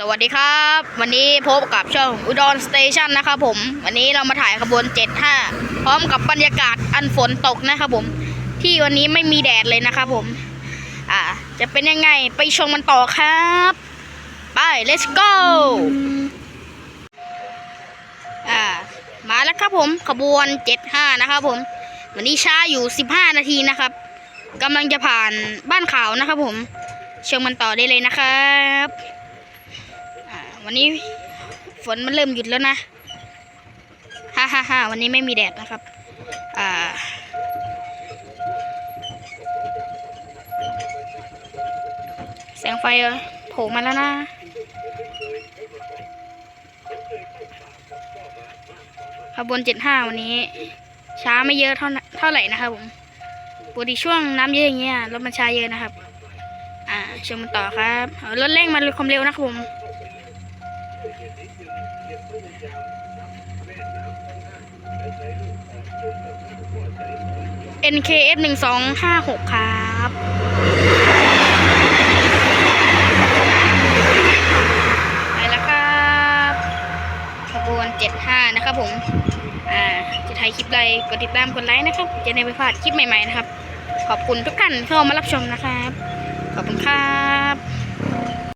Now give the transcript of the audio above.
สวัสดีครับ วันนี้พบกับช่องอุดรสเตชันนะครับผม วันนี้เรามาถ่ายขบวน 75 พร้อมกับบรรยากาศอันฝนตกนะครับผม ที่วันนี้ไม่มีแดดเลยนะครับผม อ่า จะเป็นยังไงไปชมมันต่อครับ ไป let's go อ่า มาแล้วครับผมขบวน 75 นะครับผม วันนี้ช้าอยู่ 15 นาทีนะครับกำลังจะผ่านบ้านขาวนะครับผม ชมมันต่อได้เลยนะครับ วันนี้ฝนมันเริ่มหยุดแล้วนะฮ่าฮ่าฮ่าวันนี้ไม่มีแดดนะครับ อ่า แสงไฟโผล่มาแล้วนะ ขบวนเจ็ดห้าวันนี้ ช้าไม่เยอะเท่าเท่าไหร่นะครับผมปกติช่วงน้ำเยอะอย่างเงี้ยรถมันช้าเยอะนะครับ อ่าชมกันต่อครับรถเร่งมาด้วยความเร็วนะครับผม NKF หนึ่งสองห้าหกครับไปแล้วครับขบวนเจ็ดห้านะครับผม อ่า จะถ่ายคลิปอะไรกดติดตามกดไลค์นะครับ จะได้ไม่พลาดคลิปใหม่ๆนะครับ ขอบคุณทุกท่านที่เข้ามารับชมนะครับ ขอบคุณครับ